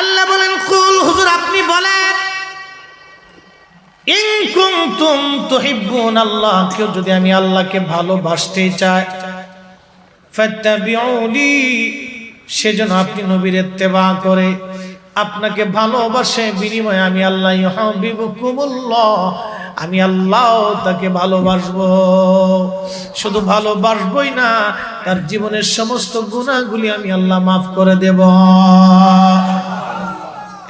আল্লাহ বলেন, কুল, হুজুর, আপনি বলেন, ইন কুনতুম তুহিব্বুন আল্লাহ কেউ যদি আমি আল্লাহকে ভালোবাসতে চাই, ফাত্তাবিউনি সেজন্য আপনি নবীর ইত্তেবা করে, আপনাকে ভালোবাসে, বিনিময়ে আমি আল্লাহ ইউহিব্বুকুমুল্লাহ, আমি আল্লাহ তাকে ভালোবাসবো। শুধু ভালোবাসবই না, তার জীবনের সমস্ত গুণাগুলি আমি আল্লাহ মাফ করে দেব।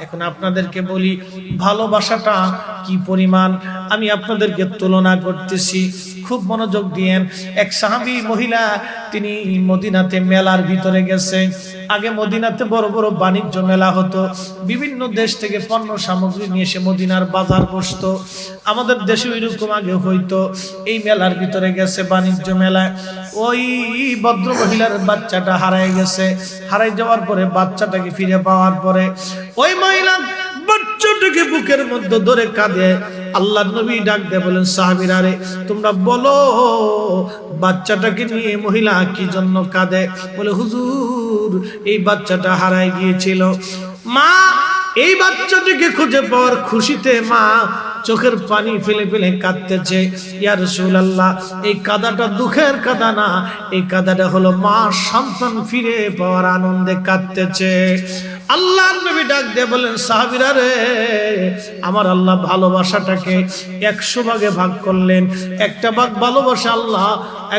এখন আপনাদেরকে বলি ভালোবাসাটা কি পরিমাণ? আমি আপনাদেরকে তুলনা করতেছি। খুব মনোযোগ দিয়েন। এক সাহাবি মহিলা, তিনি মদিনাতে মেলার ভিতরে গেছে। আগে মদিনাতে বড় বড় বাণিজ্য মেলা হতো। বিভিন্ন দেশ থেকে পণ্য সামগ্রী নিয়ে এসে মদিনার বাজার বসতো। আমাদের দেশে এরকম আগে হইতো। এই মেলার ভিতরে গেছে বাণিজ্য মেলায় ওই ভদ্র মহিলার বাচ্চাটা হারাই গেছে। হারাই যাওয়ার পরে বাচ্চাটাকে ফিরে পাওয়ার পরে ওই মহিলা বাচ্চাটাকে বুকের মধ্যে ধরে কাঁদে। আল্লাহ নবী ডাক দিয়ে, বলেন, সাহাবিরা রে, তোমরা বলো, বাচ্চাটাকে নিয়ে মহিলা কি জন্য কাঁদে? বলে, হুজুর, এই বাচ্চাটা হারাই গিয়েছিল। মা, এই বাচ্চাটিকে খুঁজে পাওয়ার খুশিতে মা চোখের পানি ফেলে ফেলে কাঁদতেছে। ইয়া রাসূলুল্লাহ, এই কাদাটা দুঃখের কাদা না, এই কাদাটা হলো মা সন্তান ফিরে পাওয়ার আনন্দে কাঁদতেছে। আল্লাহ নবী ডাক দিয়ে বলেন, সাহাবিরা রে, আমার আল্লাহ ভালোবাসাটাকে একশো ভাগে ভাগ করলেন। একটা ভাগ ভালোবাসা আল্লাহ,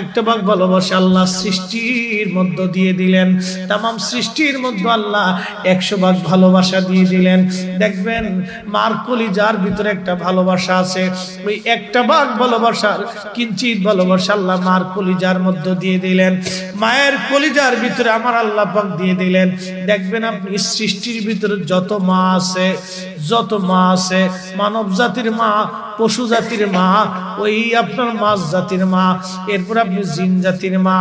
একটা ভাগ ভালোবাসা আল্লাহ সৃষ্টির মধ্য দিয়ে দিলেন। তাম সৃষ্টির মধ্যে আল্লাহ একশো ভাগ ভালোবাসা দিয়ে দিলেন। দেখবেন, মার যার ভিতরে একটা ভালোবাসা আছে। ওই একটা ভাগ ভালোবাসার কিঞ্চিত ভালোবাসা আল্লাহ মার কলিজার মধ্য দিয়ে দিলেন। মায়ের কলিজার ভিতরে আমার আল্লাহ পাক দিয়ে দিলেন। দেখবেন আপনি সৃষ্টির ভিতরে যত মা আছে, যত মা আছে, মানব জাতির মা, পশু জাতির মা, ওই আপনার মাছ জাতির মা, এরপর আপনি জিন জাতির মা।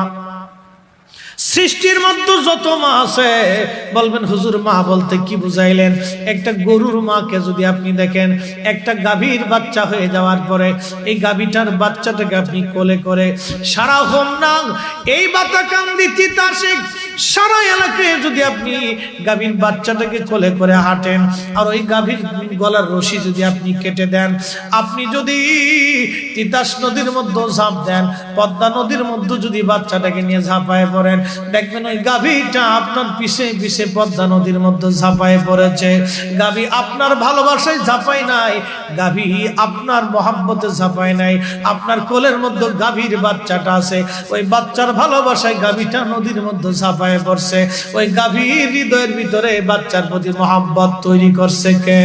সৃষ্টির মধ্যে যত মা আছে, বলবেন, হুজুর, মা বলতে কি বুঝাইলেন? একটা গরুর মাকে যদি আপনি দেখেন, একটা গাভীর বাচ্চা হয়ে যাওয়ার পরে, এই গাভীটার বাচ্চাটাকে আপনি কোলে করে, সারা হোম নাং এই বাতাকান্দি তিতাসে সারা এলাকায় যদি আপনি গাভীর বাচ্চাটাকে কোলে করে হাঁটেন, আর ওই গাভীর গলার রশি যদি আপনি কেটে দেন, আপনি যদি তিতাস নদীর মধ্যে ঝাঁপ দেন, পদ্মা নদীর মধ্যে যদি বাচ্চাটাকে নিয়ে ঝাঁপায় পড়েন, দেখবেন ওই গাভীটা আপনার পিছে পিছে পদ্মা নদীর মধ্যে ঝাঁপায় পড়েছে। গাভী আপনার ভালোবাসায় ঝাঁপাই নাই, গাভী আপনার মহাব্বতে ঝাঁপাই নাই, আপনার কোলের মধ্যে গাভীর বাচ্চাটা আছে। ওই বাচ্চার ভালোবাসায় গাভীটা নদীর মধ্যে ঝাঁপায় পড়ছে। ওই গাভীর হৃদয়ের ভিতরে বাচ্চার প্রতি মহাব্বত তৈরি করছে কে?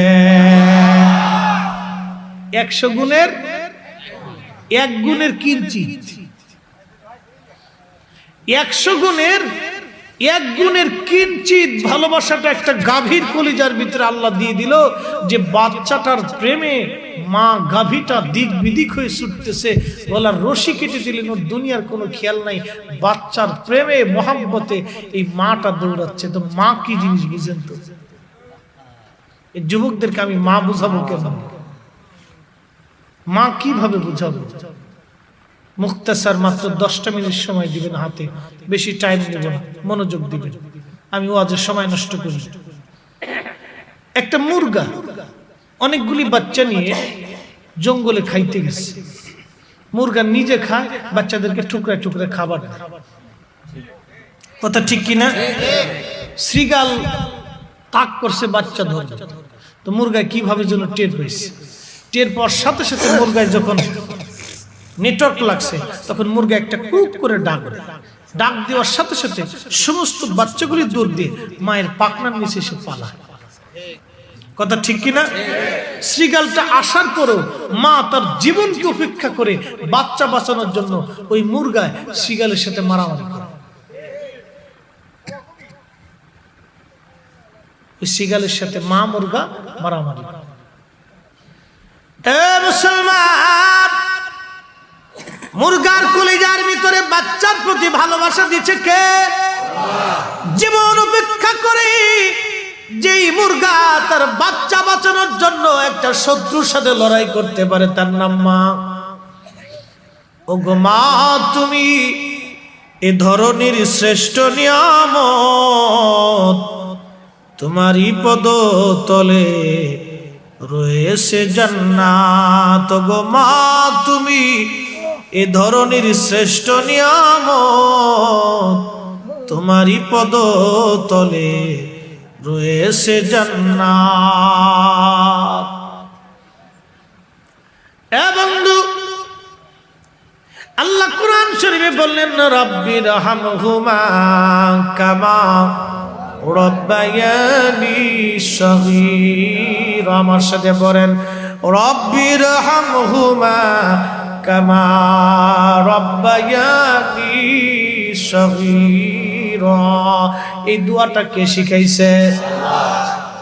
একশো গুণের এক গুণের কিঞ্চিত একশো গুণের, এক গুণের কিঞ্চিত ভালোবাসাটা একটা গাভীর কলিজার ভিতরে আল্লাহ দিয়ে দিল যে বাচ্চাটার প্রেমে মা গাভীটা দিক বিদিক হয়ে ছুটতেছে। গলার রশি কেটে দিলেন, ওর দুনিয়ার কোনো খেয়াল নাই। বাচ্চার প্রেমে, মহাব্বতে এই মাটা দৌড়াচ্ছে। তো মা কি জিনিস বুঝেন তো? এই যুবকদেরকে আমি মা বুঝাবো কেন? মা কীভাবে বুঝাবো? মুক্তাসার মাত্র দশটা মিনিট সময় দিবেন হাতে। বেশি টাইম দেব না, মনোযোগ দিবেন। আমি ওয়াজের সময় নষ্ট করি একটা মুরগা, অনেকগুলি বাচ্চা নিয়ে জঙ্গলে খাইতে গেছে। মুরগা নিজে খায়, বাচ্চাদেরকে টুকরা টুকরা খাবার কথা ঠিক কিনা? শ্রীগাল তাক করছে বাচ্চা ধরবে তো মুরগা কীভাবে যেন টের পেয়েছে টের পাওয়ার সাথে সাথে মুরগায় যখন নেটওয়ার্ক লাগছে, তখন মুরগা একটা কুক করে ডাক ডাক দেওয়ার সাথে সাথে সমস্ত বাচ্চাগুলি দৌড় দিয়ে মায়ের পাকনার নিচে এসে পালায়। কথা ঠিক কিনা? শ্রীগালটা আসার পরেও মা তার জীবনকে উপেক্ষা করে বাচ্চা বাঁচানোর জন্য ওই মুরগায় শ্রীগালের সাথে মারামারি করে। ওই শ্রীগালের সাথে মা মুরগা মারামারি করে। এ মুসলমান, মুরগার কলিজার ভিতরে বাচ্চার প্রতি ভালোবাসা দিচ্ছে কে? জীবন উপেক্ষা করে যেই মুরগা তার বাচ্চা বাঁচানোর জন্য একটা শত্রুর সাথে লড়াই করতে পারে, তার নাম মা। ও গো মা, তুমি এ ধরনের শ্রেষ্ঠ নিয়ামত তোমারই পদ তলে রয়েছে জান্নাত। গো মা, তুমি এ ধরনের শ্রেষ্ঠ নিয়াম তোমারই পদ তলে রয়েছে জান্নাত। বন্ধু, আল্লাহ কোরআন শরীফে বললেন, রব্বির হামহুমা কামা রব্বায়ানি সগীর। আমার সাথে বলেন রব্বির হামহুমা কামা রব্বায়ানি সগীর। এই দুয়াটা কে শিখাইছে?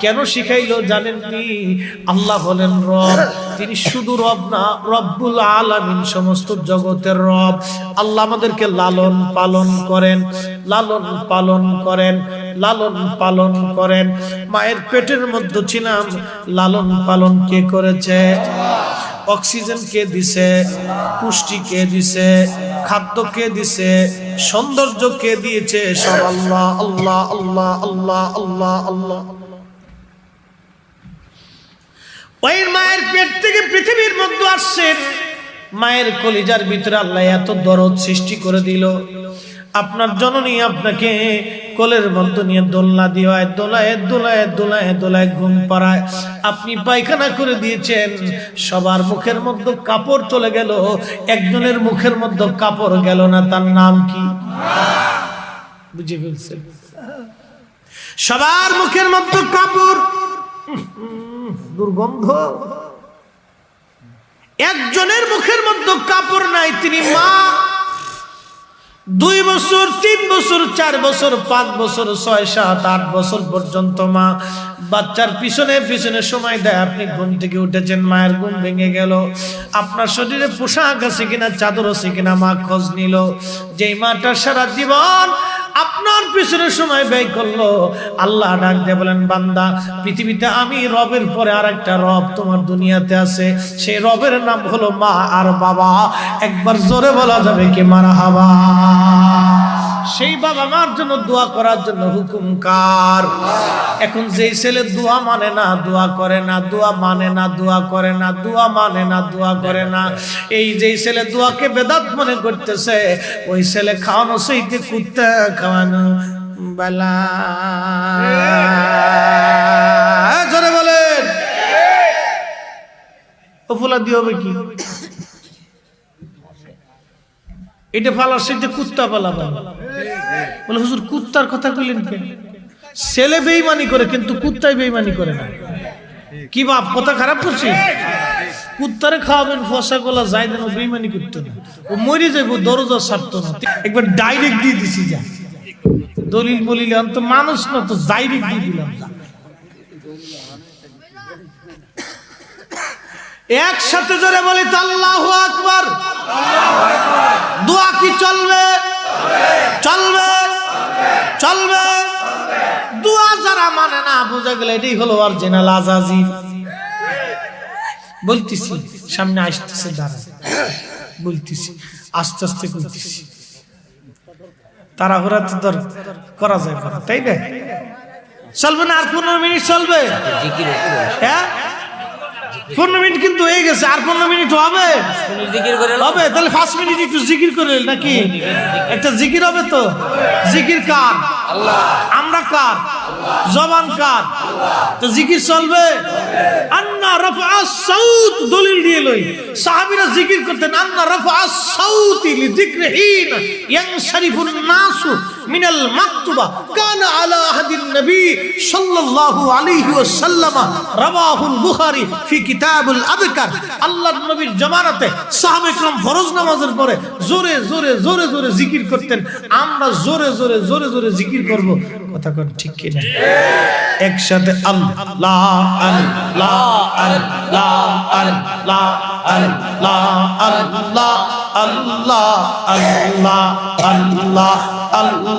কেন শিখাইলো জানেন কি? আল্লাহ হলেন রব, তিনি শুধু রব না, রব্বুল আলামিন সমস্ত জগতের রব। আল্লাহ আমাদেরকে লালন পালন করেন, লালন পালন করেন, লালন পালন করেন। মায়ের পেটের মধ্যে ছিলাম, লালন পালন কে করেছে? অক্সিজেন কে দিছে? পুষ্টি কে দিছে? খাদ্য কে দিছে? সৌন্দর্য কে দিয়েছে? সব আল্লাহ আল্লাহ আল্লাহ আল্লাহ আল্লাহ আল্লাহ। ওই মায়ের পেট থেকে পৃথিবীর মধ্যে আসছেন মায়ের কলিজার ভিতরে আল্লাহ এত দরদ সৃষ্টি করে দিল। আপনার জননী আপনাকে কোলের মধ্যে নিয়ে দোলনা দিয়ে দোলায় দোলায় দোলায় দোলায় ঘুম পাড়ায়। আপনি পায়খানা করে দিয়েছেন, সবার মুখের মধ্যে কাপড় চলে গেল, একজনের মুখের মধ্যে কাপড় গেল না, তার নাম কি? বুঝে ফেলছেন? সবার মুখের মধ্যে কাপড়। দুর্গন্ধ। একজনের মুখের মধ্যে কাপড় নাই, তিনি মা। দুই বছর, তিন বছর, চার বছর, পাঁচ বছর, ছয়, সাত, আট বছর পর্যন্ত মা। বাচ্চার পিছনে পিছনে সময় দেয়, আপনি ঘুম থেকে উঠেছেন, মায়ের ঘুম ভেঙে গেল। আপনার শরীরে পোশাক আছে কিনা, চাদর আছে কিনা, মা খোঁজ নিল। যেই মাটার সারা জীবন আপনার পিছনে সময় ব্যয় করল। আল্লাহ ডাক দিয়ে বলেন, বান্দা, পৃথিবীতে আমি রবের পরে আর একটা রব তোমার দুনিয়াতে আছে। সেই রবের নাম হলো মা আর বাবা। একবার জোরে বলা যাবে কি মারা হাবা সেই বাবা মার জন্য দোয়া করার জন্য হুকুম কার? এখন যেই ছেলে দোয়া মানে না, দোয়া করে না, দোয়া মানে না, দোয়া করে না, দোয়া মানে না, দোয়া করে না। এই যেই ছেলে দোয়াকে বেদাত মনে করতেছে, ওই ছেলে খাওয়ানো সেইতে কুত্তা খাওয়ানো বেলা। বলেন। ওফুলা দিয়ে হবে কি? এটা ফালার সেটা কুত্তা পালা বলে, হুজুর, কুত্তার কথা কইলেন কেন? ছেলে বেইমানি করে, কিন্তু কুত্তাই বেইমানি করে না। কি বাপ, কথা খারাপ করছি? কুত্তারে খাওয়াবেন, ফসা গোলা যাই দেন বেইমানি করতো না। ও মরে যাব দরজা ছাড়তো না। একবার ডাইরেক্ট দিয়ে দিছি যা। দলিল বলিলে তো মানুষ না, তো ডাইরেক্ট দিয়ে দিলাম যা। একসাথে জোরে বলি তো আল্লাহ আকবার। দোয়া কি চলবে? চলবে? চলবে? দোয়া যারা মানে না বোঝা গেলে এটাই হলো অরিজিনাল আজাজি। বলতেছি সামনে আসতেছে দাঁড়া বলতেছি আস্তে আস্তে বলতেছি। তাড়াহুড়া তো তোর করা যায় তাই না চলবে না আর পনেরো মিনিট চলবে? হ্যাঁ? পনেরো মিনিট কিন্তু হয়ে গেছে, আর পনেরো মিনিট হবে? হবে, তাহলে পাঁচ মিনিট একটু জিকির করে নাকি? একটা জিকির হবে তো? জিকির কার? আমরা কার? জবান কার? তো জিকির চলবে? আন্না রফা সাউত দলিল দিয়ে লই। সাহাবীরা জিকির করতেন, আন্না রফা সাউতি লিযিকরিহিন ইয়ানশারিফুন নাসু। মিনাল মাকতুবা কানা আলা আহাদিন নবী সাল্লাল্লাহু আলাইহি ওয়াসাল্লাম রাবাহুল বুখারী ফি কিতাবুল আবকার আল্লাহর নবীর জামানাতে সাহাবে کرام ফরজ নামাজের পরে জোরে জোরে জোরে জোরে জিকির করতেন আমরা জোরে জোরে জোরে জোরে জিকির করব কথা কোন ঠিক কি না একসাথে আল্লাহ আল্লাহ আল্লাহ আল্লাহ আল্লাহ আল্লাহ আল্লাহ আল্লাহ আল্লাহ আল্লাহ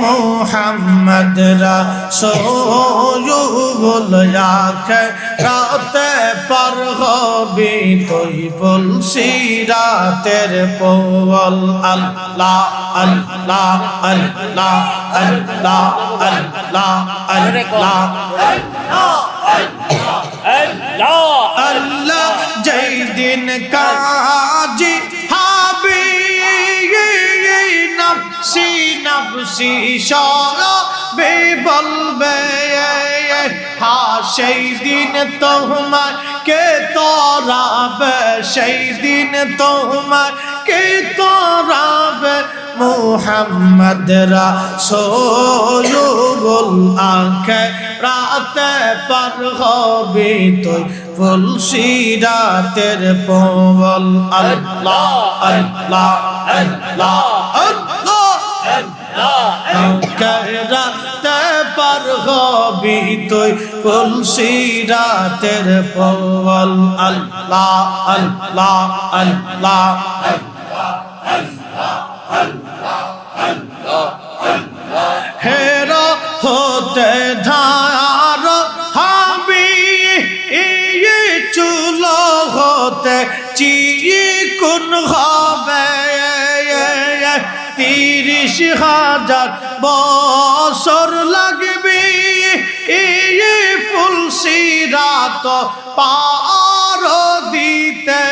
মোহাম্মদ রসুল আখে রাতে পার হবি তুই বলছি রাতের পোল আল্লাহ আল্লাহ আল্লাহ আল্লাহ আল্লাহ আল্লাহ আল্লাহ, যেই দিন কাজি নফসি নফসি সরবে বলবে হা, সেই দিন তোমার কে তোরাবে, সেই দিন তোমার কে তোরাবে মোহাম্মদ রাসূলুল আখে রাতে পার হবে তুই ফুলসি রাতের পবল আল্লাহ আল্লাহ আল্লাহ আল্লাহ। রাতে রাতের পবল আল্লাহ হতে ধার হাবি চুল হতে চিকুন হবে? তিরিশ হাজার বছর লাগবে। এই ফুলসি রাত পার দিতে।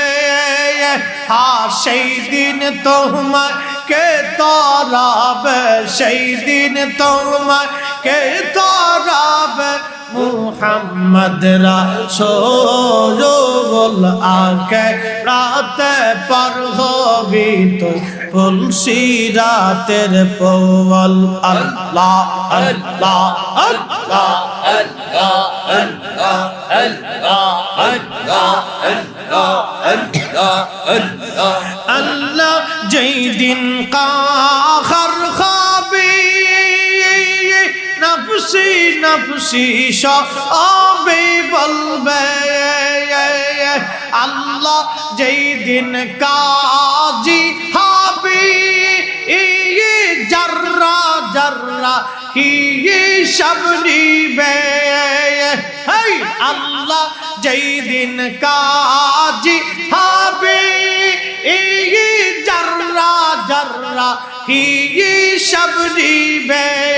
হা সেই দিন তোমার কে তরাবে সেই দিন তোমার কে তরাবে মুহাম্মদ রাসূল আকে রাতে পার হবি তুই তুলসি রাতের পওয়াল আল্লাহ আল্লাহ আল্লাহ আল্লাহ। যেই দিন কাহার খাবি নফসি নফসি সবে বলবে। আল্লাহ যেই দিন কাজি হাবি জর্রা জর্রা হি সব নিবে? আল্লাহ যেই দিন কাজি হবে জর্রা হি সব নিবে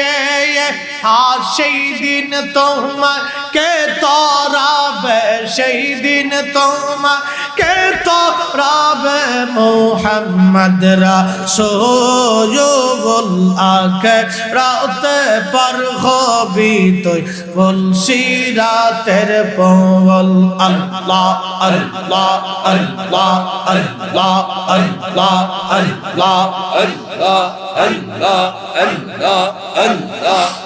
আর সেই দিন তোমার কে তোরাবে? সেই দিন তোমার কে তোরাবে? মোহাম্মদ রাসূল আকে রাতে পার হবি তুই বলছি রাতের পবল আল্লাহ আল্লাহ আল্লাহ আল্লাহ আল্লাহ আল্লাহ।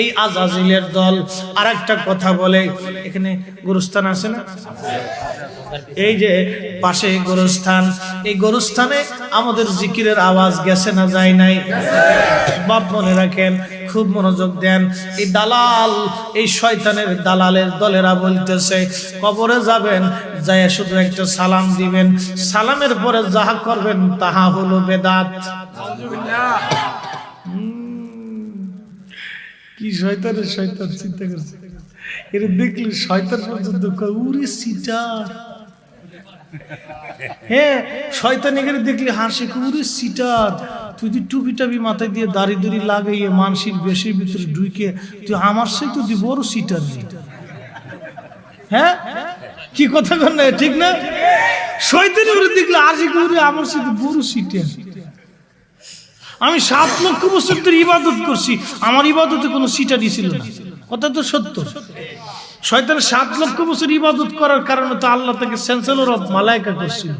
এই আজাজিলের দল আরেকটা কথা বলে, এখানে গুরুস্থান আছে না? এই যে পাশে গোরস্থান, এই গোরস্থানে আমাদের জিকিরের আওয়াজ গেছে না যায় নাই? বাপ মনে রাখেন, খুব মনোযোগ দেন। এই দালাল, এই শয়তানের দালালের দলেরা বলতেছে, কবরে যাবেন যায় শুধু একটা সালাম দিবেন। সালামের পরে যাহা করবেন, তাহা হলো বেদাত। কি শয়তানের শয়তান, চিন্তা করছে। এটা দেখলে শয়তান পর্যন্ত উরে সিটার হ্যাঁ শয়তান এখানে দেখলে হাসি উরে সিটার তুই তুই টুপি টাপি মাথায় দিয়ে দাড়ি দুড়ি লাগাইয়ে মানসিক বেশির ভিতরে ঢুকে তুই আমার তো তুই বড় সিটার হ্যাঁ? কি কথা কর ঠিক না? শয়তানি করে দেখলে আসি করে আমার সাথে বড় সিটার আমি সাত লক্ষ বছর ধরে ইবাদত করছি। আমার ইবাদতে কোনো সিটা ছিল না। কথা তো সত্য। শয়তান সাত লক্ষ বছর ইবাদত করার কারণে তো আল্লাহ তাকে সেন্সেলর অফ মালায়কা করছিল।